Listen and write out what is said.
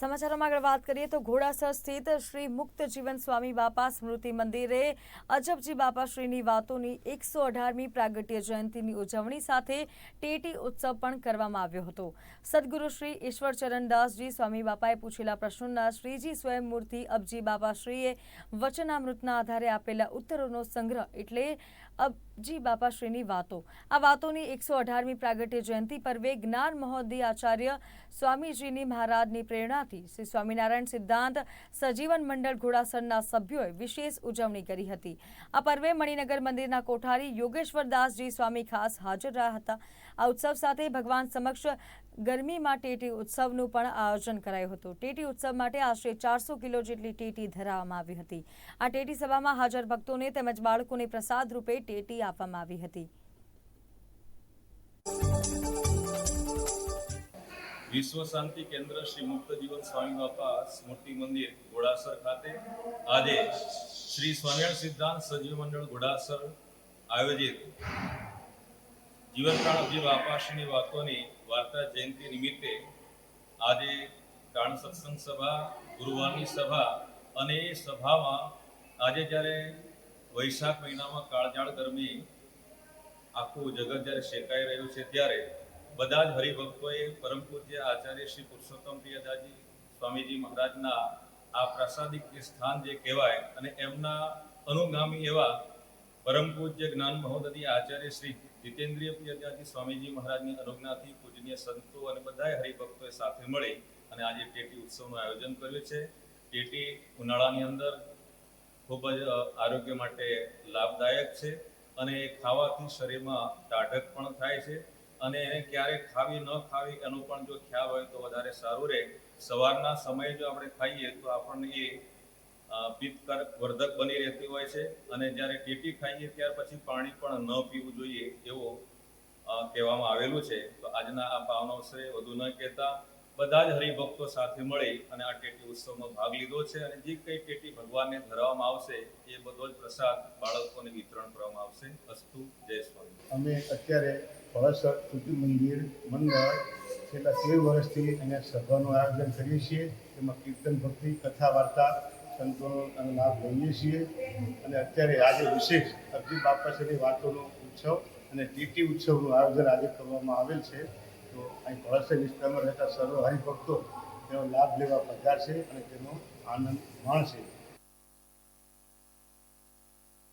સમાચારોમાં આગળ વાત કરીએ તો ઘોડાસર સ્થિત શ્રી મુક્ત જીવન સ્વામી બાપા સ્મૃતિ મંદિરે અજબજી બાપાશ્રીની વાતોની એકસો અઢારમી પ્રાગટ્ય જયંતિની ઉજવણી સાથે ટેટી ઉત્સવ પણ કરવામાં આવ્યો હતો. સદગુરુ શ્રી ઈશ્વરચરણદાસજી સ્વામી બાપાએ પૂછેલા પ્રશ્નોના શ્રીજી સ્વયંમૂર્તિ અબજી બાપાશ્રીએ વચનામૃતના આધારે આપેલા ઉત્તરોનો સંગ્રહ એટલે અબજી બાપાશ્રીની વાતો. આ વાતોની એકસો અઢારમી પ્રાગટ્ય જયંતિ પર્વે જ્ઞાન મહોદય આચાર્ય સ્વામીજીની મહારાજની પ્રેરણાથી શ્રી સ્વામિનારાયણ સિદ્ધાંત સજીવન મંડળ ઘોડાસરના સભ્યોએ વિશેષ ઉજવણી કરી હતી. આ પર્વે મણિનગર મંદિરના કોઠારી યોગેશ્વર દાસજી સ્વામી ખાસ હાજર રહ્યા હતા. આ ઉત્સવ સાથે ભગવાન સમક્ષ ગરમીમાં ટેટી ઉત્સવનું પણ આયોજન કરાયું હતું. ટેટી ઉત્સવ માટે આશરે ચારસો કિલો જેટલી ટેટી ધરાવવામાં આવી હતી. આ ટેટી સભામાં હાજર ભક્તોને તેમજ બાળકોને પ્રસાદ રૂપે ટેટી આપવામાં આવી હતી. વિશ્વ શાંતિ કેન્દ્ર શ્રી મુક્ત જીવન સ્વામી બાપા સ્મૃતિ મંદિર ઘોડાસર ખાતે આજે શ્રી સ્વામિનારાયણ સિદ્ધાંત સજીવ મંડળ ઘોડાસર આયોજિત જીવનકાળ અભી બાપાશ્રીની વાતોની વાર્તા જયંતિ નિમિત્તે આજે કાણ સત્સંગ સભા, ગુરુવારની સભા અને એ સભામાં આજે જ્યારે વૈશાખ મહિનામાં કાળજાળ ગરમી આખું જગત જ્યારે શેકાઈ રહ્યું છે ત્યારે બધા જ હરિભક્તોએ પરમ પૂજ્ય આચાર્ય શ્રી પુરુષોત્તમ પ્રિયદાજી સ્વામીજી મહારાજના આ પ્રાસાદિક જે સ્થાન જે કહેવાય અને એમના અનુગામી એવા પરમ પૂજ્ય જ્ઞાન મહોદય આચાર્ય શ્રી જીતેન્દ્રિય પ્રિયદાજી સ્વામીજી મહારાજની અનુજ્ઞાથી પૂજનીય સંતો અને બધાય હરિભક્તોએ સાથે મળી અને આજે ટેટી ઉત્સવનું આયોજન કર્યું છે. ટેટી ઉનાળાની અંદર ખૂબ જ આરોગ્ય માટે લાભદાયક છે અને ખાવાથી શરીરમાં ટાઢક પણ થાય છે. અને એને ક્યારે ખાવી ન ખાવી એનો પણ જો ખ્યાલ હોય તો વધારે સારું રહે. સવારના સમયે જો આપણે ખાઈએ તો આપણને એ પિત્તકર વર્ધક બની રહેતી હોય છે અને જ્યારે ટેટી ખાઈએ ત્યાર પછી પાણી પણ ન પીવું જોઈએ એવો કહેવામાં આવેલું છે. તો આજના આ પાવન અવસરે વધુ ન કહેતા બધા જ હરિભક્તો સાથે મળી અને આ ટેટી ઉત્સવમાં ભાગ લીધો છે અને જે કંઈ ટેટી ભગવાનને ધરવામાં આવશે એ બધો જ પ્રસાદ બાળકોને વિતરણ કરવામાં આવશે. અસ્તુ, જય સ્વામી. અમે અત્યારે પળસર કૃતિ મંદિર મંડળ છેલ્લા તેર વર્ષથી અહીંયા સભાનું આયોજન કરીએ છીએ. તેમાં કીર્તન, ભક્તિ, કથા, વાર્તા, સંતોનો લાભ લઈએ છીએ. અને અત્યારે આજે વિશેષ અર્જુન બાપાશ્રીની વાતોનો ઉત્સવ અને ટીટી ઉત્સવનું આયોજન આજે કરવામાં આવેલ છે. તો અહીં પળસર વિસ્તારમાં રહેતા સર્વ હરિભક્તો તેનો લાભ લેવા પધારશે અને તેનો આનંદ માણશે.